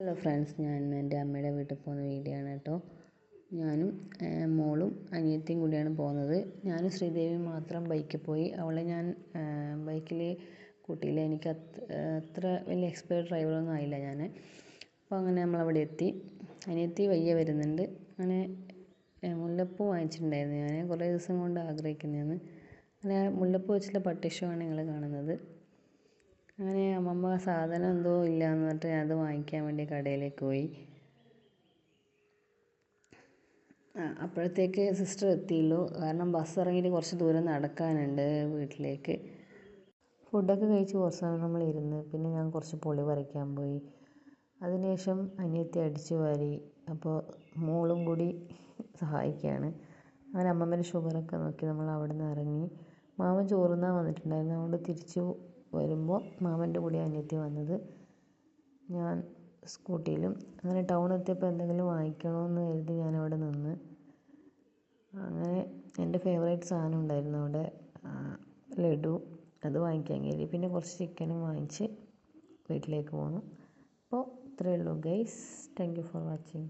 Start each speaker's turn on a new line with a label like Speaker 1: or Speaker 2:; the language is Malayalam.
Speaker 1: ഹലോ ഫ്രണ്ട്സ് ഞാൻ എന്റെ അമ്മയുടെ വീട്ടിൽ പോകുന്ന വീഡിയോ ആണ് കേട്ടോ. ഞാനും മോളും അനിയത്തിയും കൂടിയാണ് പോകുന്നത്. ഞാനും ശ്രീദേവി മാത്രം ബൈക്കിൽ പോയി. അവളെ ഞാൻ ബൈക്കിൽ കൂട്ടിയില്ല. എനിക്ക് അത്ര വലിയ എക്സ്പേർട്ട് ഡ്രൈവറൊന്നും ആയില്ല ഞാൻ അപ്പോൾ അങ്ങനെ നമ്മളവിടെ എത്തി. അനിയത്തി വയ്യ വരുന്നുണ്ട്. അങ്ങനെ മുല്ലപ്പൂ വാങ്ങിച്ചിട്ടുണ്ടായിരുന്നു ഞാൻ കുറേ ദിവസം കൊണ്ട് ആഗ്രഹിക്കുന്നതാണ്. അങ്ങനെ മുല്ലപ്പൂ വെച്ചുള്ള പട്ടിഷോ ആണ് നിങ്ങൾ കാണുന്നത്. അങ്ങനെ അമ്മമ്മ സാധനം എന്തോ ഇല്ല എന്ന് പറഞ്ഞിട്ട് അത് വാങ്ങിക്കാൻ വേണ്ടി കടയിലേക്ക് പോയി. അപ്പോഴത്തേക്ക് സിസ്റ്റർ എത്തിയുള്ളൂ. കാരണം ബസ് ഇറങ്ങിയിട്ട് കുറച്ച് ദൂരം നടക്കാനുണ്ട് വീട്ടിലേക്ക്. ഫുഡൊക്കെ കഴിച്ച് കുറച്ച് നേരം നമ്മൾ ഇരുന്ന് പിന്നെ ഞാൻ കുറച്ച് പൊളി പറിക്കാൻ പോയി. അതിനുശേഷം അനിയത്തി അടിച്ചു വാരി അപ്പോൾ മോളും കൂടി സഹായിക്കുകയാണ്. അങ്ങനെ അമ്മമ്മേന്റെ ഷുഗറൊക്കെ നോക്കി നമ്മൾ അവിടെ നിന്ന് ഇറങ്ങി. മാമൻ ചോറുന്നാൻ വന്നിട്ടുണ്ടായിരുന്നു. അതുകൊണ്ട് തിരിച്ചു വരുമ്പോൾ മാമന്റെ കൂടെ അനിയത്തി വന്നത്. ഞാൻ സ്കൂട്ടിയിലും. അങ്ങനെ ടൗൺ എത്തിയപ്പോൾ എന്തെങ്കിലും വാങ്ങിക്കണമെന്ന് കരുതി ഞാൻ അവിടെ നിന്ന്. അങ്ങനെ എന്റെ ഫേവറേറ്റ് സാധനം ഉണ്ടായിരുന്നു അവിടെ ലഡു. അത് വാങ്ങിക്കാൻ കയറി പിന്നെ കുറച്ച് ചിക്കനും വാങ്ങിച്ച് വീട്ടിലേക്ക് പോന്നു. അപ്പോൾ ഇത്രയേ ഉള്ളൂ guys thank you for watching